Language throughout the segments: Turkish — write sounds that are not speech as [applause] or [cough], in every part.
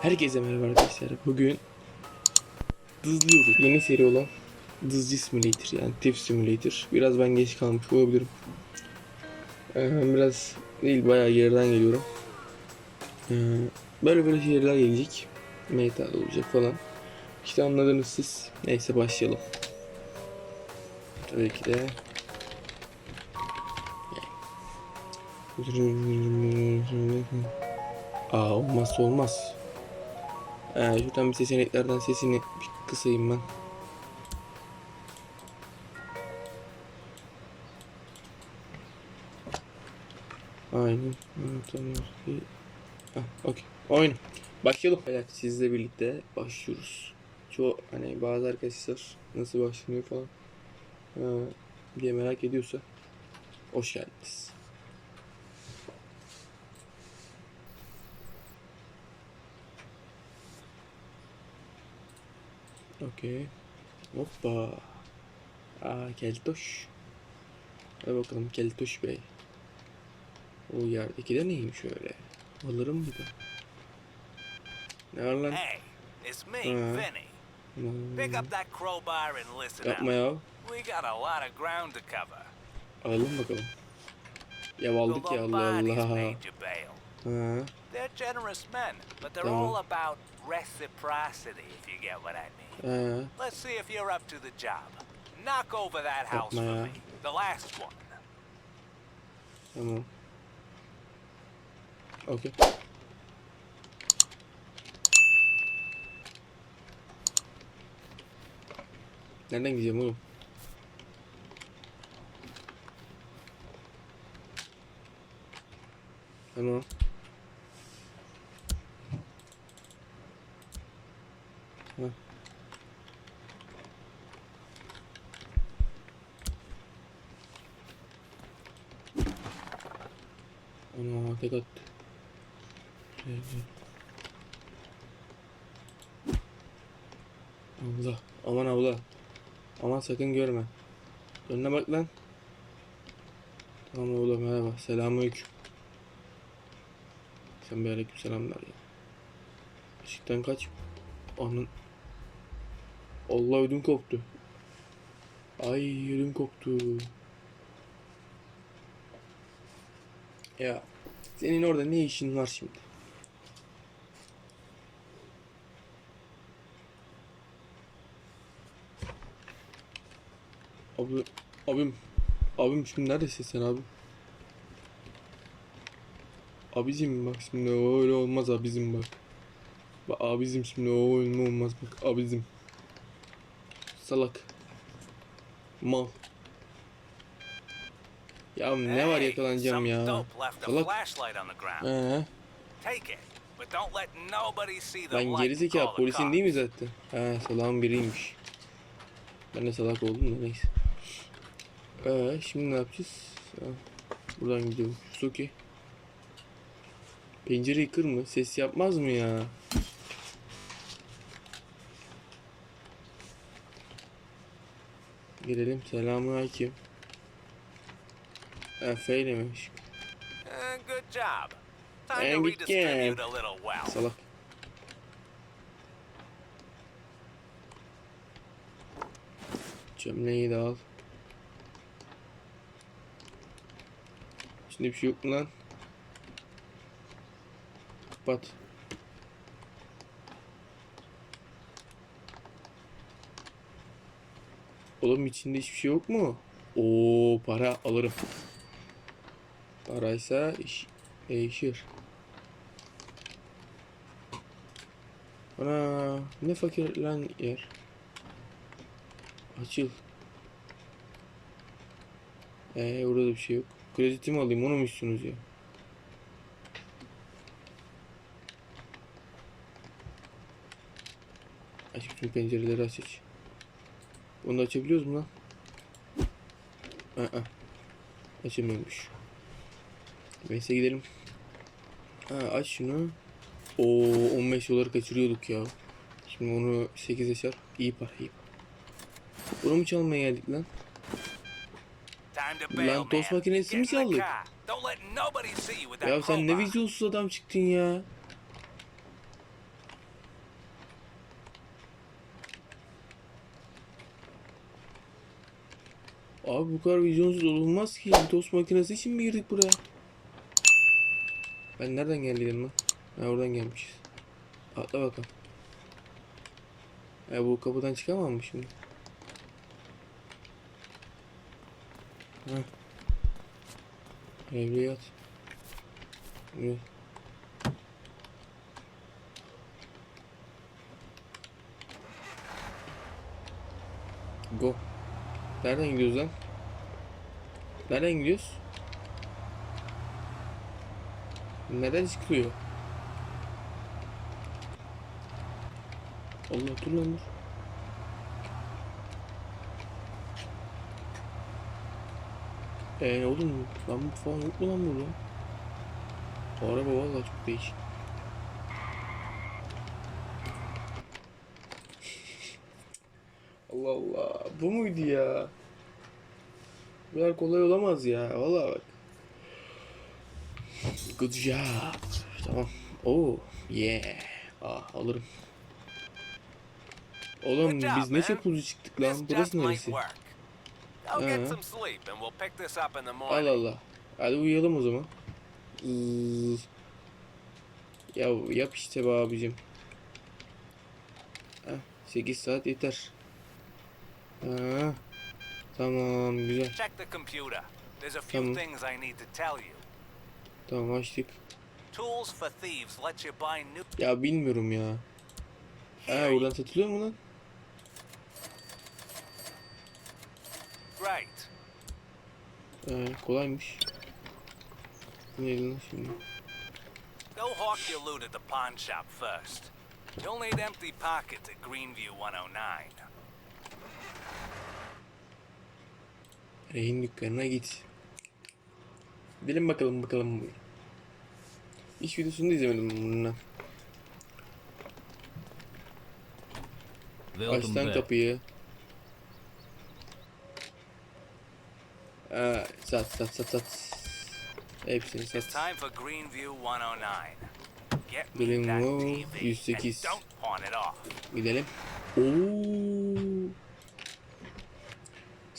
Herkese merhaba arkadaşlar. Bugün dızlıyoruz. Yeni seri olan Dızcı Simulator yani Thief Simulator. Biraz ben geç kalmış olabilirim. Ee, biraz değil bayağı geriden geliyorum. Ee, böyle böyle şeyler gelecek. Meta olacak falan. İşte anladınız siz. Neyse başlayalım. Tabii ki de Aa olmazsa olmaz. Ee, şuradan bir seçeneklerden sesini bir kısayım ben. Aynen. Anlatamıyoruz ki. Ah, okey. Oyun. Başlayalım. Evet sizle birlikte başlıyoruz. Çoğu hani bazı arkadaşlar nasıl başlanıyor falan ee, diye merak ediyorsa hoş geldiniz. Okey. Hoppa. Aa Keltoş. Hadi bakalım Keltoş Bey. O yerdeki de neymiş öyle? Alırım bir de. Ne var lan? Hey, it's me, Vinny. Hmm, Pick up that crowbar and listen Yapma up. ya. We got a lot of ground to cover. Alalım bakalım. Ya aldık ya Allah Allah. You They're generous men, but they're Tamam. all about reciprocity, if you get what I mean. Ha. Let's see if you're up to the job. Knock over that house for me. The last one. Tamam. Okey. Nereden gideceğim oğlum? Tamam. Heh. Ana tek attı. Şey. Abla. Aman abla. Aman sakın görme. Önüne bak lan. Tamam abla merhaba. Selamünaleyküm. Sen bir aleyküm selamlar ya. Işıktan kaç. Anın. Allah ödüm koptu. Ay ödüm koptu. Ya senin orada ne işin var şimdi? Abi, abim, abim şimdi neredesin sen abi? Abicim bak şimdi öyle olmaz abicim bak. Bak abicim şimdi öyle olmaz bak abicim. Salak. Mal. Ya ne var yakalanacağım ya. Salak. Ee, ben gerizekalı polisin değil mi zaten? Ha salağın biriymiş. Ben de salak oldum da neyse. Ee, şimdi ne yapacağız? Ha, buradan gidiyorum. Suki. Pencereyi kır mı? Ses yapmaz mı ya? Girelim. Selamünaleyküm. Ha, feylemiş. Eh, good job. Time to redistribute can. a little wealth. Salak. Çömleği de al. Şimdi bir şey yok mu lan? Kapat. Oğlum içinde hiçbir şey yok mu? Oo para alırım. Paraysa iş değişir. Ana ne fakir lan yer. Açıl. Ee orada da bir şey yok. Kreditimi alayım onu mu istiyorsunuz ya? Aç bütün pencereleri aç aç. Bunu da açabiliyoruz mu lan? Aa, açamıyormuş. Neyse gidelim. Ha, aç şunu. Oo 15 dolar kaçırıyorduk ya. Şimdi onu 8 yaşar. İyi para iyi para. Bunu mu çalmaya geldik lan? Lan tost man. makinesi mi çaldık? Ya sen ne vizyonsuz adam çıktın ya. Abi bu kadar vizyonsuz olunmaz ki. Tost makinesi için mi girdik buraya? Ben nereden geldiydim lan? Ha oradan gelmişiz. Atla bakalım. Ya bu kapıdan çıkamam mı şimdi? Ha. Evliyat. Evet. Go. Nereden gidiyoruz lan? Nereden gidiyoruz? Neden çıkıyor? Allah dur lan dur. Eee oğlum lan bu falan yok mu lan burada? Bu araba vallahi çok değişik. [laughs] Allah Allah. Bu muydu ya? Bu kadar kolay olamaz ya. Vallahi bak. Good job. Tamam. Oh yeah. Ah alırım. Oğlum job, biz ne çapulcu çıktık lan. Burası neresi? and we'll Allah. Allah. Hadi uyuyalım o zaman. Iıı. Ya yap işte be abicim. Heh, 8 saat yeter. Ha, tamam güzel. Check the computer. There's a few Tamam. things I need to tell you. Tamam açtık. Tools for thieves let you buy new. Ya bilmiyorum ya. Ha buradan satılıyor mu lan? Ee, kolaymış. Neydi lan şimdi? Go hawk your loot at the pawn shop first. You'll need empty pockets at Greenview 109. Rehin dükkanına git. Gidelim bakalım bakalım. Hiç videosunu da izlemedim bununla. Açtan kapıyı. Aa, sat sat sat sat. Hepsini sat. time for Greenview 109. Get me that Greenview TV 108. and don't pawn it off. Gidelim. Oo.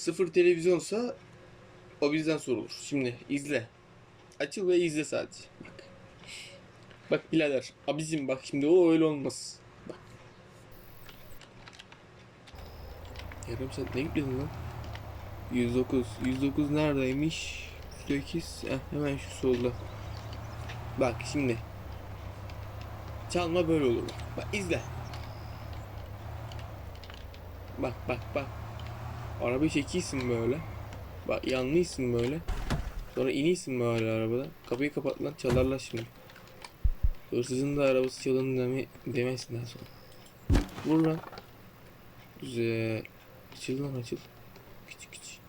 Sıfır televizyonsa o bizden sorulur. Şimdi izle. Açıl ve izle sadece. Bak. Bak birader. Abicim bak şimdi o öyle olmaz. Bak. Yarım saat ne yükledin lan? 109. 109 neredeymiş? 8. Heh, hemen şu solda. Bak şimdi. Çalma böyle olur. Bak izle. Bak bak bak. Arabayı çekiyorsun böyle. Bak yanlıyorsun böyle. Sonra iniyorsun böyle arabadan. Kapıyı kapat lan çalarlar şimdi. Hırsızın da arabası çalın deme, demezsin daha sonra. Vur lan. Güzel. Açıl lan açıl. Küçük küçük.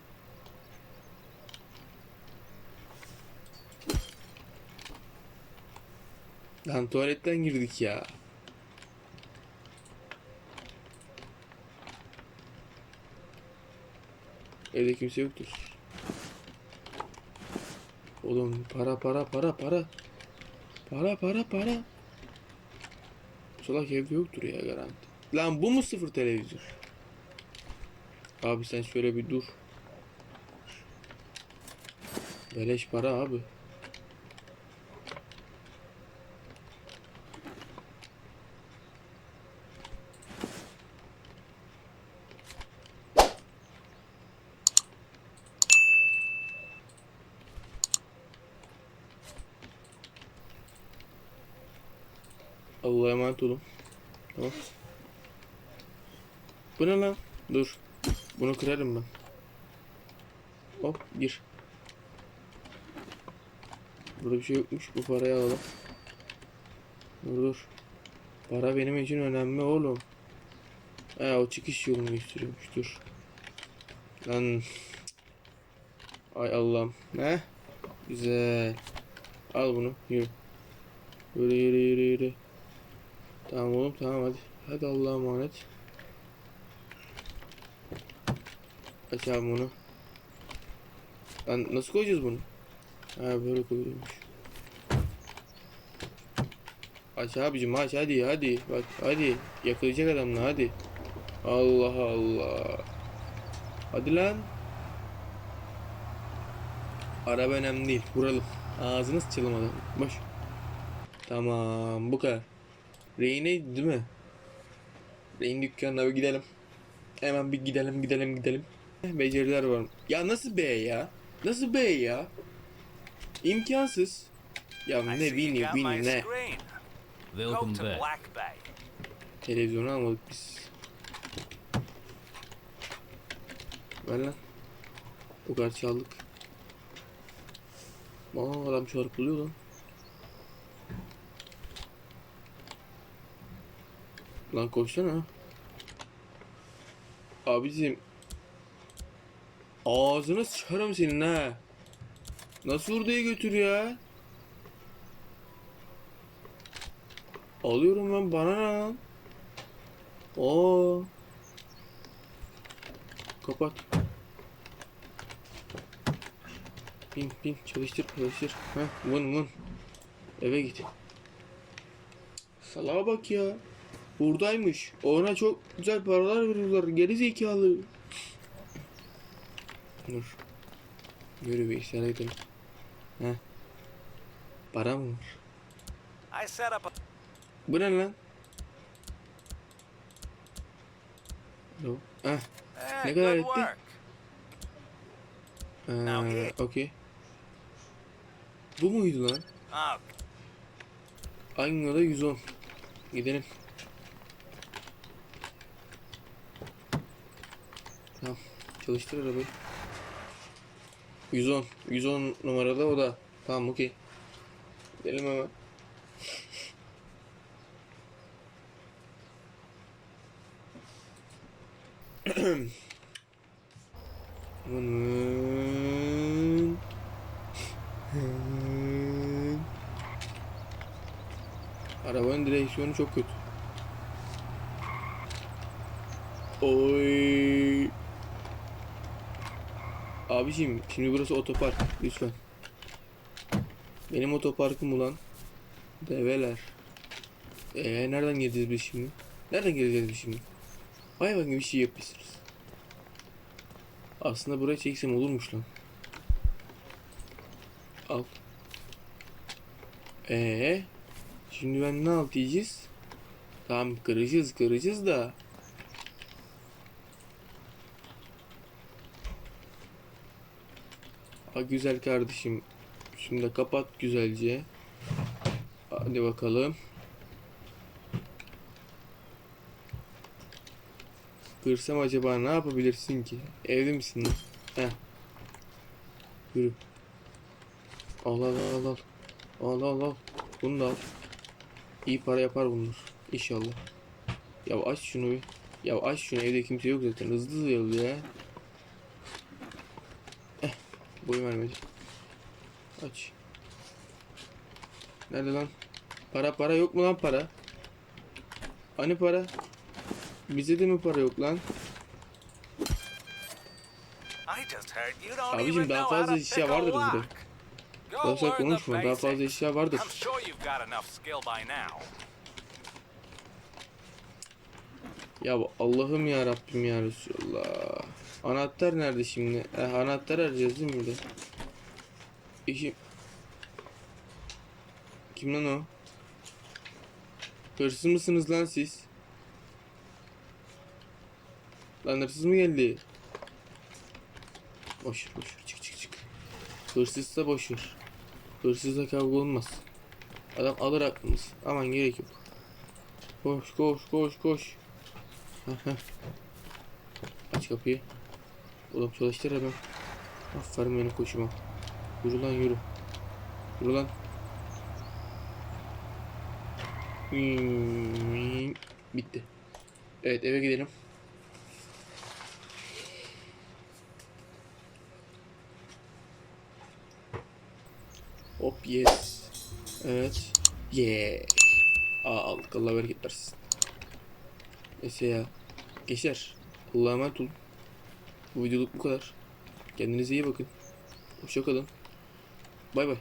Lan tuvaletten girdik ya. Evde kimse yoktur. Oğlum para para para para. Para para para. Solak evde yoktur ya garanti. Lan bu mu sıfır televizyon? Abi sen şöyle bir dur. Beleş para abi. Allah'a emanet olun. Tamam. Bu ne lan? Dur. Bunu kırarım ben. Hop gir. Burada bir şey yokmuş. Bu parayı alalım. Dur dur. Para benim için önemli oğlum. Ha o çıkış yolunu gösteriyormuş. Dur. Lan. Ay Allah'ım. Ne? Güzel. Al bunu. Yürü. Yürü yürü yürü yürü. Tamam oğlum tamam hadi. Hadi Allah'a emanet. Aç abi bunu. Lan nasıl koyacağız bunu? Ha böyle koyuyormuş. Aç abicim aç hadi hadi. Bak hadi. Yakalayacak adamla. hadi. Allah Allah. Hadi lan. Araba önemli değil. Vuralım. Ağzını sıçalım adam. Boş. Tamam bu kadar. Reyne değil mi? Reyin dükkanına bir gidelim. Hemen bir gidelim gidelim gidelim. Beceriler var? Ya nasıl B ya? Nasıl B ya? İmkansız. Ya ne my Winnie ne? Welcome back. Televizyonu almadık biz. Ver lan. O kadar çaldık. Aa adam çarpılıyor lan. Lan koşsana. Abicim. Ağzına sıçarım senin ha. Nasıl oraya götür ya? Alıyorum ben bana ne lan? Oo. Kapat. Bin bin çalıştır çalıştır. Heh vın vın. Eve git. Salağa bak ya. Buradaymış. Ona çok güzel paralar veriyorlar. Geri zekalı. Dur. Yürü bir işlere gidelim. Heh. Para mı var? Bu ne lan? Alo. Heh. Eh, Ne kadar etti? Ee, okey. Bu muydu lan? Aynı da 110. Gidelim. Tamam. Çalıştır arabayı. 110. 110 numarada o da. Tamam okey. Gidelim hemen. Vın. Arabanın direksiyonu çok kötü. Oy. Abiciğim şimdi burası otopark lütfen. Benim otoparkım ulan. Develer. Ee nereden gireceğiz biz şimdi? Nereden gireceğiz biz şimdi? Hayvan gibi bir şey yapmışsınız. Aslında buraya çeksem olurmuş lan. Al. Ee, şimdi ben ne yapacağız? Tamam kıracağız kıracağız da. Ha güzel kardeşim. Şimdi de kapat güzelce. Hadi bakalım. Kırsam acaba ne yapabilirsin ki? Evli misin? Heh. Yürü. Al al al al. Al al al. Bunu da al. İyi para yapar bunlar. İnşallah. Ya aç şunu bir. Ya aç şunu evde kimse yok zaten. Hızlı hızlı ya. Eh. Boy vermedi. Aç. Nerede lan? Para para yok mu lan para? Hani para? Bize de mi para yok lan? Abicim, daha fazla eşya vardır burada. the konuşma. Daha fazla eşya vardır. Ya Allah'ım ya Rabbim ya Resulallah. Anahtar nerede şimdi? Eh, anahtar arayacağız değil mi bir de? İşim. Kim lan o? Hırsız mısınız lan siz? Lan hırsız mı geldi? Boş ver, boş ver. çık çık çık. Hırsızsa boş ver. Hırsızla kavga olmaz. Adam alır aklımız. Aman gerek yok. Koş koş koş koş. Aç kapıyı. Oğlum çalıştır hemen. Aferin benim koşuma. Yürü lan yürü. Yürü lan. Hmm, Bitti. Evet eve gidelim. Hop yes. Evet. Yeah. Aa aldık Allah bereket versin. Neyse ya. Gençler. Allah'a emanet olun. Bu videoluk bu kadar. Kendinize iyi bakın. Hoşça kalın. Bay bay.